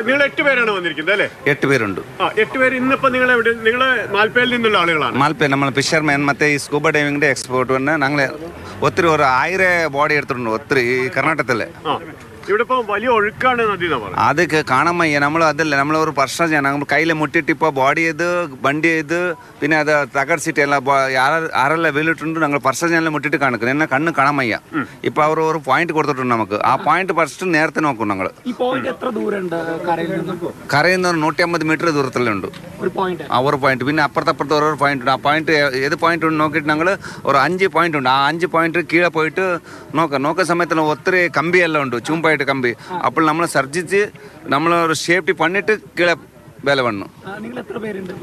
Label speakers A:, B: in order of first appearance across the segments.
A: നിങ്ങൾ എട്ട് പേരാണ് വന്നിരിക്കുന്നത് അല്ലേ?
B: എട്ട് പേരുണ്ട്.
A: ആ എട്ട് പേര് ഇന്നിപ്പോ നിങ്ങൾ എവിടെ നിങ്ങൾ മാൽപ്പയിൽ നിന്നുള്ള ആളുകളാണ്.
B: മാൽപ്പേൽ നമ്മൾ ഫിഷർമാൻ മറ്റേ ഈ സ്കൂബ ഡൈവിങ്ങിന്റെ എക്സ്പോർട്ട് വന്ന് ഞങ്ങൾ ഒത്തിരി ഒരു ആയിരം ബോഡി എടുത്തിട്ടുണ്ട് ഒത്തിരി
A: ഈ കർണാടകത്തിലെ. അത് ഇപ്പം വലിയ ഒഴുക്കാണ്
B: നമ്മൾ അതല്ല നമ്മൾ ഒരു പ്രശ്നം നമ്മൾ കയ്യിൽ മുട്ടിട്ട് ഇപ്പോൾ ബോഡി ചെയ്ത് വണ്ടി ചെയ്ത് പിന്നെ അത് തകർച്ചിട്ട് എല്ലാം ആരെല്ലാം വീലിട്ടുണ്ട് ഞങ്ങൾ പ്രശ്നം മുട്ടിട്ട് കാണിക്കുന്നു. എന്നെ കണ്ണ് കാണമ്മയ്യ ഇപ്പൊ അവർ ഒരു പോയിന്റ് കൊടുത്തിട്ടുണ്ട് നമുക്ക്. ആ പോയിന്റ് ഫസ്റ്റ് നേരത്തെ നോക്കും ഞങ്ങൾ
C: കരയിൽ നിന്ന്?
B: നൂറ്റി അമ്പത് മീറ്റർ ദൂരത്തിലുണ്ട് ആ ഒരു പോയിന്റ് പിന്നെ അപ്പുറത്തപ്പുറത്ത് ഓരോ പോയിന്റ് ഉണ്ട്. ആ പോയിന്റ് ഏത് പോയിന്റ് ഉണ്ട് നോക്കിയിട്ട് ഞങ്ങൾ ഒരു അഞ്ച് പോയിന്റ് ഉണ്ട്. ആ അഞ്ച് പോയിന്റ് കീഴെ പോയിട്ട് നോക്കാം. നോക്കുന്ന സമയത്ത് ഒത്തിരി കമ്പിയെല്ലാം ഉണ്ട്. ചൂമ്പായിട്ട് കമ്പി. അപ്പോൾ നമ്മൾ സർജിച്ച് നമ്മൾ സേഫ്റ്റി പണിട്ട് കീഴെ വില വണ്ണു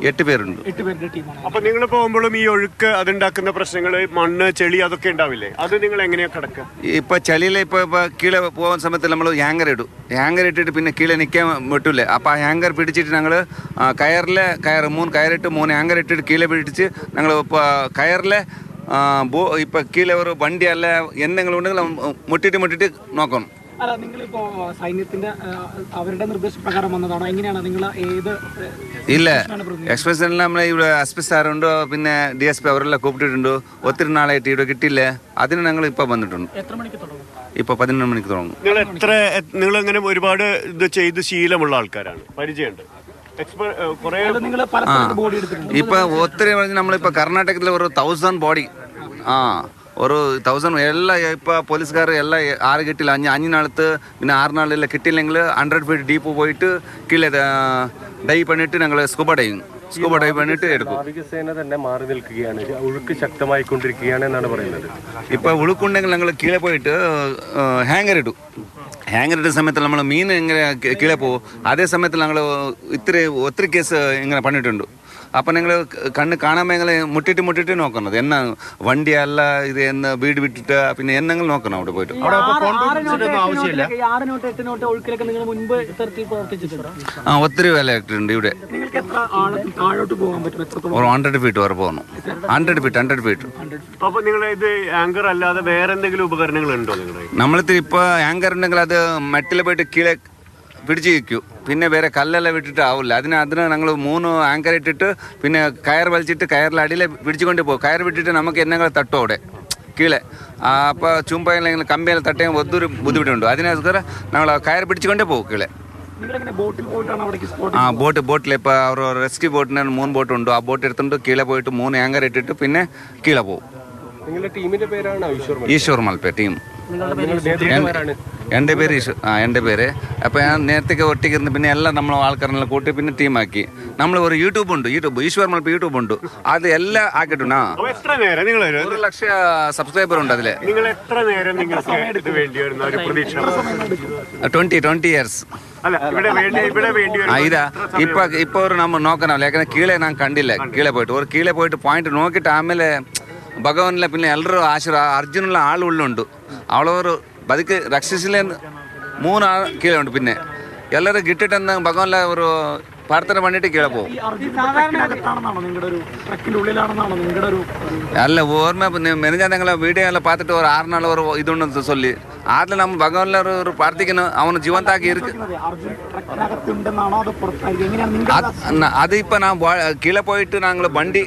B: എട്ട് പേരുണ്ട്.
A: അപ്പൊ നിങ്ങൾ പോകുമ്പോഴും ഈ ഒഴുക്ക് അതുണ്ടാക്കുന്ന പ്രശ്നങ്ങൾ മണ്ണ് ചെളി അതൊക്കെ ഉണ്ടാവില്ലേ? അത് നിങ്ങൾ എങ്ങനെയാ കിടക്കുക?
B: ഇപ്പൊ ചെളിയിലെ ഇപ്പൊ കീഴെ പോകുന്ന സമയത്ത് നമ്മൾ ഹാങ്കർ ഇടും. ഹാങ്കർ ഇട്ടിട്ട് പിന്നെ കീഴെ നിൽക്കാൻ പറ്റൂലേ അപ്പൊ ആ ഹാങ്കർ പിടിച്ചിട്ട് ഞങ്ങൾ കയറിലെ കയർ മൂന്ന് കയറിട്ട് മൂന്ന് ഹാങ്കർ ഇട്ടിട്ട് കീഴെ പിടിച്ച് ഞങ്ങൾ ഇപ്പൊ കയറിലെ ഇപ്പൊ കീഴെ ഒരു വണ്ടി അല്ല എന്തെങ്കിലും ഉണ്ടെങ്കിൽ മുട്ടിട്ട് മുട്ടിട്ട് നോക്കണം.
C: അല്ല നിങ്ങളിപ്പോ സൈന്യത്തിന്റെ അവരുടെ നിർദ്ദേശപ്രകാരം വന്നതാണോ? എങ്ങനെയാണ് നിങ്ങൾ ഏത്
B: ഇല്ല. എക്സ്പ്രസ് നമ്മളെ ഇവിടെ എസ് പി സാറുണ്ട് പിന്നെ ഡി എസ് പി അവരെല്ലാം കൂപ്പിട്ടിട്ടുണ്ട്? ഒത്തിരി നാളായിട്ട് ഇവിടെ കിട്ടിയില്ലേ? അതിന് ഞങ്ങൾ ഇപ്പൊ വന്നിട്ടുണ്ട്.
C: എത്ര മണിക്ക് തുടങ്ങും?
B: ഇപ്പൊ പതിനൊന്ന് മണിക്ക് തുടങ്ങും.
A: നിങ്ങൾ എത്ര നിങ്ങൾ ഇങ്ങനെ ഒരുപാട് ഇത് ചെയ്ത് ശീലമുള്ള ആൾക്കാരാണ്? പരിചയമുണ്ട്. എക്സ്പെർ കുറെ
C: നിങ്ങൾ പല സ്ഥലത്ത് ബോഡി എടുത്തിട്ടുണ്ട്?
B: ഇപ്പൊ ഒത്തിരി പറഞ്ഞ് നമ്മളിപ്പോ കർണാടകത്തിൽ ഒരു തൗസൻഡ് ബോഡി ആ. ഒരു തൗസൻഡ് എല്ലാം ഇപ്പോൾ പോലീസുകാർ എല്ലാം ആറ് കിട്ടില്ല അഞ്ച് അഞ്ഞിനടുത്ത് പിന്നെ ആറ് ആറിനാളിൽ കിട്ടിയില്ലെങ്കിൽ ഹൺഡ്രഡ് ഫീറ്റ് ഡീപ്പ് പോയിട്ട് കീഴിൽ ഡൈവ് പണിയിട്ട് ഞങ്ങൾ സ്കൂബ ഡൈവിങ് സ്കൂബ ഡൈവ് പണിയിട്ട് എടുക്കും.
D: നാവികസേന തന്നെ മാറി നിൽക്കുകയാണ്. ഒഴുക്ക് ശക്തമായി കൊണ്ടിരിക്കുകയാണ് എന്നാണ് പറയുന്നത്.
B: ഇപ്പോൾ ഒഴുക്കുണ്ടെങ്കിൽ ഞങ്ങൾ കീഴെ പോയിട്ട് ഹാങ്ങർ ഇടും. ഹാങ്ങർ ഇട്ട സമയത്ത് നമ്മൾ മീൻ എങ്ങനെ കീഴെ പോകും അതേ സമയത്ത് ഞങ്ങൾ ഇത്ര ഒത്തിരി കേസ് ഇങ്ങനെ പണിയിട്ടുണ്ട്. അപ്പം നിങ്ങൾ കണ്ണ് കാണാൻ നിങ്ങൾ മുട്ടിട്ട് മുട്ടിട്ട് നോക്കണത് എന്നാ വണ്ടി അല്ല ഇത് എന്ന് വീട് വിട്ടിട്ട് പിന്നെ എന്നെങ്കിലും നോക്കണം അവിടെ പോയിട്ട്?
C: ആറ് നോട്ട് എട്ട് നോട്ട് ഒഴുക്കിലൊക്കെ നിങ്ങൾ മുൻപ് ഇത്തരത്തിൽ പ്രവർത്തിച്ചിട്ടുണ്ട്?
B: ആ ഒത്തിരി വില ഉണ്ട് ഇവിടെ. ഒരു ഹൺഡ്രഡ് ഫീറ്റ് വരെ പോകണം. ഹൺഡ്രഡ് ഫീറ്റ് ഹൺഡ്രഡ് ഫീറ്റ്
A: അപ്പൊ നിങ്ങൾ ഇത് ആങ്കർ അല്ലാതെ വേറെ എന്തെങ്കിലും ഉപകരണങ്ങൾ ഉണ്ടോ നിങ്ങളുടെ
B: നമ്മളിത്തിരി ഇപ്പൊ ആങ്കർ ഉണ്ടെങ്കിൽ അത് മെറ്റിൽ പോയിട്ട് കീഴെ പിടിച്ചു വയ്ക്കും പിന്നെ വേറെ കല്ലെല്ലാം വിട്ടിട്ട് ആവില്ല അതിന് അതിന് ഞങ്ങൾ മൂന്ന് ആങ്കർ ഇട്ടിട്ട് പിന്നെ കയർ വലിച്ചിട്ട് കയറിൽ അടിയിൽ പിടിച്ചുകൊണ്ട് പോകും. കയർ വിട്ടിട്ട് നമുക്ക് എന്നെങ്കിലും തട്ടും അവിടെ. കീഴെ. അപ്പോൾ ചുമ്പയെല്ലാം കമ്പിയെല്ലാം തട്ടേ ഒത്തൊരു ബുദ്ധിമുട്ടുണ്ട്. അതിനകത്ത് ഞങ്ങൾ കയർ പിടിച്ചുകൊണ്ടേ പോകും കീഴെ. ആ ബോട്ട് ബോട്ടിൽ ഇപ്പോൾ അവർ റെസ്ക്യൂ ബോട്ടിന് മൂന്ന് ബോട്ട് ഉണ്ട്. ആ ബോട്ട് എടുത്തുകൊണ്ട് കീഴെ പോയിട്ട് മൂന്ന് ആങ്കർ ഇട്ടിട്ട് പിന്നെ കീഴെ പോകും.
D: ഈശ്വർ
B: മൽപ്പേ. ടീം എന്റെ പേര് ഈശ്വർ. ആ എന്റെ പേര്. അപ്പോൾ ഞാൻ നേരത്തേക്ക് ഒട്ടിക്കിരുന്ന് പിന്നെ എല്ലാം നമ്മൾ ആൾക്കാരെല്ലാം കൂട്ടി പിന്നെ ടീമാക്കി. നമ്മൾ ഒരു യൂട്യൂബ് ഉണ്ട് യൂട്യൂബ്. ഈശ്വർ മൾപ്പ് യൂട്യൂബ് ഉണ്ട്. അത് എല്ലാം ആക്കിയിട്ടുണ്ട്. ആ.
A: എത്ര നേരം
B: ഒരു ലക്ഷം സബ്സ്ക്രൈബർ ഉണ്ട് അതിൽ
A: നിങ്ങൾ എത്ര നേരം
B: ട്വന്റി ട്വന്റി ഇയേഴ്സ് ഇതാ ഇപ്പൊ ഇപ്പൊ നമ്മൾ നോക്കണം. ലേഖന കീഴേ ഞാൻ കണ്ടില്ല. കീഴേ പോയിട്ട്. ഒരു കീഴേ പോയിട്ട് പോയിന്റ് നോക്കിയിട്ട് ആമേലെ ಭಗವನ್ಲ പിന്നെ ಎಲ್ಲರೂ ಆಶೀರ್ವಾದ ಅರ್ಜುನಲ್ಲ ಆಳು ಉಳ್ಳುಂಡು ಅವಳವರು ಬದುಕಿ ರಕ್ಷಿಸಲೇ ಮೂರು ಆಳು ಕೀಳೆ ಉಂಟು പിന്നെ ಎಲ್ಲರೂ ಗಿಟ್ಟಿಟ್ಟಂದ ಭಗವನ್ಲ ಅವರು പ്രാർത്ഥന பண்ணிட்டு കീഴെ പോകും
C: അല്ല ഓർമ്മ മെനഞ്ഞാൽ ഞങ്ങളെ വീഡിയോ എല്ലാം പാത്തിട്ട് ഒരു
B: ആറ് നാൾ ഒരു
C: ഇതുണ്ടെന്ന് சொல்லி அதில் நம்ம பகவானில் ஒரு
B: பிரார்த்திக்கணும் அவனு ஜீவந்தாக்கி இருக்கு அது இப்போ நான் கீழே போயிட்டு நாங்கள் வண்டி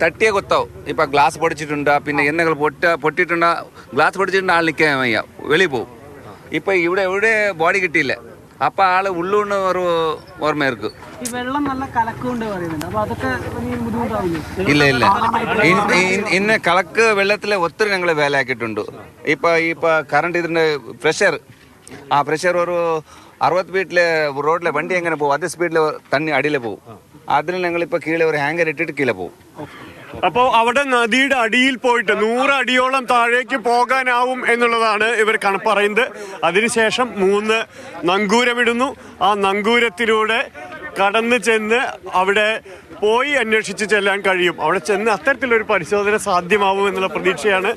B: தட்டியே கொத்தோம் இப்போ கிளாஸ் பொடிச்சிட்டுண்டா பின்ன எண்ணெய்கள் பொட்ட பொட்டிட்டுண்டா கிளாஸ் பொடிச்சிட்டு நாள் நிற்க வெளியே போகும் இப்போ இவ்வளோ இவ்வளோ பாடி கிட்டியில்லை അപ്പൊ ആൾ ഉള്ളൂന്ന് ഒരു ഓർമ്മയായിരിക്കും
C: ഈ വെള്ളം നല്ല പറയുന്നുണ്ട്. അപ്പൊ അതൊക്കെ
B: ഇല്ല ഇല്ല. ഇന്ന് കളക്ക് വെള്ളത്തിലെ ഒത്തിരി ഞങ്ങൾ വേലയാക്കിയിട്ടുണ്ട്. ഇപ്പൊ ഇപ്പൊ കറണ്ട് ഇതിന്റെ പ്രഷർ ആ പ്രഷർ ഒരു അറുപത് ഫീറ്റിലെ റോഡിലെ വണ്ടി എങ്ങനെ പോകും? അതേ സ്പീഡിൽ തണ്ണി അടിയിൽ പോകും. അതിന് ഞങ്ങൾ ഇപ്പൊ കീഴെ ഒരു ഹാങ്കർ ഇട്ടിട്ട് കീഴെ പോകും.
A: അപ്പോ അവിടെ നദിയുടെ അടിയിൽ പോയിട്ട് നൂറ് അടിയോളം താഴേക്ക് പോകാനാവും എന്നുള്ളതാണ് ഇവർ പറയുന്നത്. അതിനുശേഷം മൂന്ന് നങ്കൂരമിടുന്നു. ആ നങ്കൂരത്തിലൂടെ കടന്നു ചെന്ന് അവിടെ പോയി അന്വേഷിച്ച് ചെല്ലാൻ കഴിയും. അവിടെ ചെന്ന് അത്തരത്തിലൊരു പരിശോധന സാധ്യമാവും എന്നുള്ള പ്രതീക്ഷയാണ്.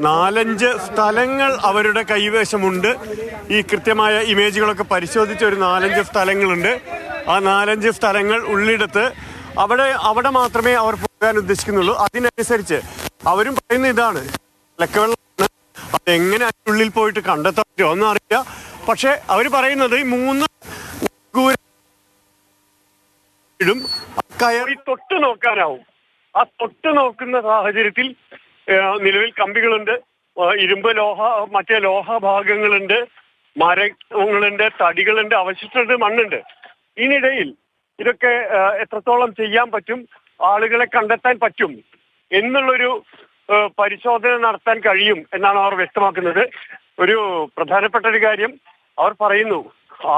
A: നാലഞ്ച് സ്ഥലങ്ങൾ അവരുടെ കൈവശമുണ്ട്. ഈ കൃത്യമായ ഇമേജുകളൊക്കെ പരിശോധിച്ച ഒരു നാലഞ്ച് സ്ഥലങ്ങളുണ്ട്. ആ നാലഞ്ച് സ്ഥലങ്ങൾ ഉള്ളിടത്ത് അവിടെ അവിടെ മാത്രമേ അവർ പോകാൻ ഉദ്ദേശിക്കുന്നുള്ളൂ. അതിനനുസരിച്ച് അവരും പറയുന്ന ഇതാണ്. ലക്കവെള്ളമാണ് അതെങ്ങനെ അതിനുള്ളിൽ പോയിട്ട് കണ്ടെത്താൻ പറ്റുമോ ഒന്നും അറിയില്ല പക്ഷെ അവർ പറയുന്നത് ഈ മൂന്ന് കയറി തൊട്ട് നോക്കാനാവും. ആ തൊട്ട് നോക്കുന്ന സാഹചര്യത്തിൽ നിലവിൽ കമ്പികളുണ്ട്. ഇരുമ്പ് ലോഹ മറ്റേ ലോഹ ഭാഗങ്ങളുണ്ട്. മരങ്ങളുണ്ട് തടികളുണ്ട് അവശിഷ്ടമുണ്ട് മണ്ണുണ്ട്. ഇതിനിടയിൽ ഇതൊക്കെ എത്രത്തോളം ചെയ്യാൻ പറ്റും ആളുകളെ കണ്ടെത്താൻ പറ്റും എന്നുള്ളൊരു പരിശോധന നടത്താൻ കഴിയും എന്നാണ് അവർ വ്യക്തമാക്കുന്നത്. ഒരു പ്രധാനപ്പെട്ട ഒരു കാര്യം അവർ പറയുന്നു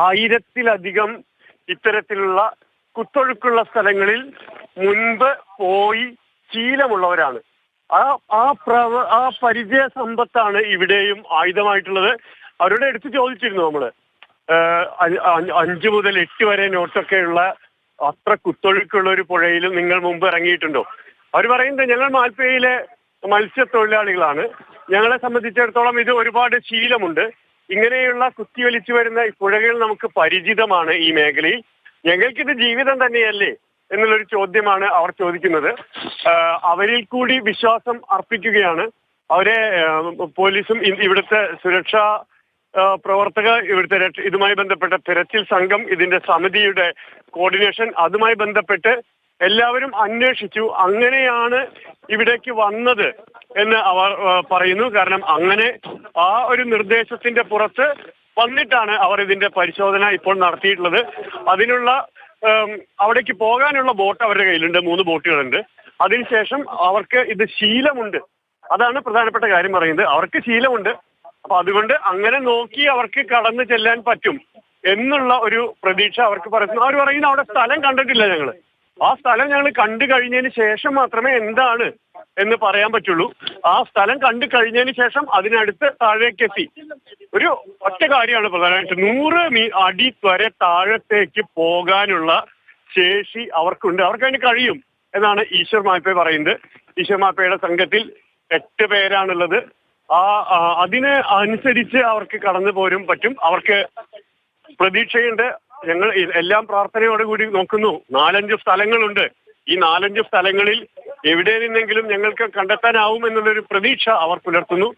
A: ആയിരത്തിലധികം ഇത്തരത്തിലുള്ള കുത്തൊഴുക്കുള്ള സ്ഥലങ്ങളിൽ മുൻപ് പോയി ശീലമുള്ളവരാണ്. ആ ആ പ്രവ ആ പരിചയ സമ്പത്താണ് ഇവിടെയും ആയുധമായിട്ടുള്ളത്. അവരുടെ അടുത്ത് ചോദിച്ചിരുന്നു നമ്മൾ അഞ്ച് മുതൽ എട്ട് വരെ നോട്ടൊക്കെയുള്ള അത്ര കുത്തൊഴുക്കുള്ള ഒരു പുഴയിലും നിങ്ങൾ മുമ്പ് ഇറങ്ങിയിട്ടുണ്ടോ? അവർ പറയുന്നത് ഞങ്ങൾ മാൽപ്പയിലെ മത്സ്യത്തൊഴിലാളികളാണ്. ഞങ്ങളെ സംബന്ധിച്ചിടത്തോളം ഇത് ഒരുപാട് ശീലമുണ്ട്. ഇങ്ങനെയുള്ള കുത്തിയൊലിച്ചു വരുന്ന ഈ പുഴകൾ നമുക്ക് പരിചിതമാണ് ഈ മേഖലയിൽ. ഞങ്ങൾക്കിത് ജീവിതം തന്നെയല്ലേ എന്നുള്ളൊരു ചോദ്യമാണ് അവർ ചോദിക്കുന്നത്. അവരിൽ കൂടി വിശ്വാസം അർപ്പിക്കുകയാണ്. അവരെ പോലീസും ഇവിടുത്തെ സുരക്ഷാ പ്രവർത്തക ഇവിടുത്തെ ഇതുമായി ബന്ധപ്പെട്ട തിരച്ചിൽ സംഘം ഇതിന്റെ സമിതിയുടെ കോർഡിനേഷൻ അതുമായി ബന്ധപ്പെട്ട് എല്ലാവരും അന്വേഷിച്ചു. അങ്ങനെയാണ് ഇവിടേക്ക് വന്നത് എന്ന് അവർ പറയുന്നു. കാരണം അങ്ങനെ ആ ഒരു നിർദ്ദേശത്തിന്റെ പുറത്ത് വന്നിട്ടാണ് അവർ ഇതിന്റെ പരിശോധന ഇപ്പോൾ നടത്തിയിട്ടുള്ളത്. അതിനുള്ള അവിടേക്ക് പോകാനുള്ള ബോട്ട് അവരുടെ കയ്യിലുണ്ട്. മൂന്ന് ബോട്ടുകളുണ്ട്. അതിനുശേഷം അവർക്ക് ഇത് ശീലമുണ്ട്. അതാണ് പ്രധാനപ്പെട്ട കാര്യം പറയുന്നത്. അവർക്ക് ശീലമുണ്ട്. അപ്പൊ അതുകൊണ്ട് അങ്ങനെ നോക്കി അവർക്ക് കടന്നു ചെല്ലാൻ പറ്റും എന്നുള്ള ഒരു പ്രതീക്ഷ അവർക്ക് പറയുന്നു അവർ പറയുന്നു അവിടെ സ്ഥലം കണ്ടിട്ടില്ല ഞങ്ങൾ ആ സ്ഥലം ഞങ്ങൾ കണ്ടു കഴിഞ്ഞതിന് ശേഷം മാത്രമേ എന്താണ് എന്ന് പറയാൻ പറ്റുള്ളൂ. ആ സ്ഥലം കണ്ടു കഴിഞ്ഞതിന് ശേഷം അതിനടുത്ത് താഴേക്ക് എത്തി ഒരു ഒറ്റ കാര്യമാണ് പ്രധാനമായിട്ട്. നൂറ് മീ അടി വരെ താഴത്തേക്ക് പോകാനുള്ള ശേഷി അവർക്കുണ്ട്. അവർക്ക് അതിന് കഴിയും എന്നാണ് ഈശ്വർ മാപ്പേ പറയുന്നത്. ഈശ്വർ മാപ്പയുടെ സംഘത്തിൽ എട്ട് പേരാണുള്ളത്. ആ അതിന് അനുസരിച്ച് അവർക്ക് കടന്നു പോരും പറ്റും. അവർക്ക് പ്രതീക്ഷയുണ്ട്. ഞങ്ങൾ എല്ലാം പ്രാർത്ഥനയോടെ കൂടി നോക്കുന്നു. നാലഞ്ച് സ്ഥലങ്ങളുണ്ട്. ഈ നാലഞ്ച് സ്ഥലങ്ങളിൽ എവിടെ നിന്നെങ്കിലും ഞങ്ങൾക്ക് കണ്ടെത്താനാവും എന്നുള്ളൊരു പ്രതീക്ഷ അവർ പുലർത്തുന്നു.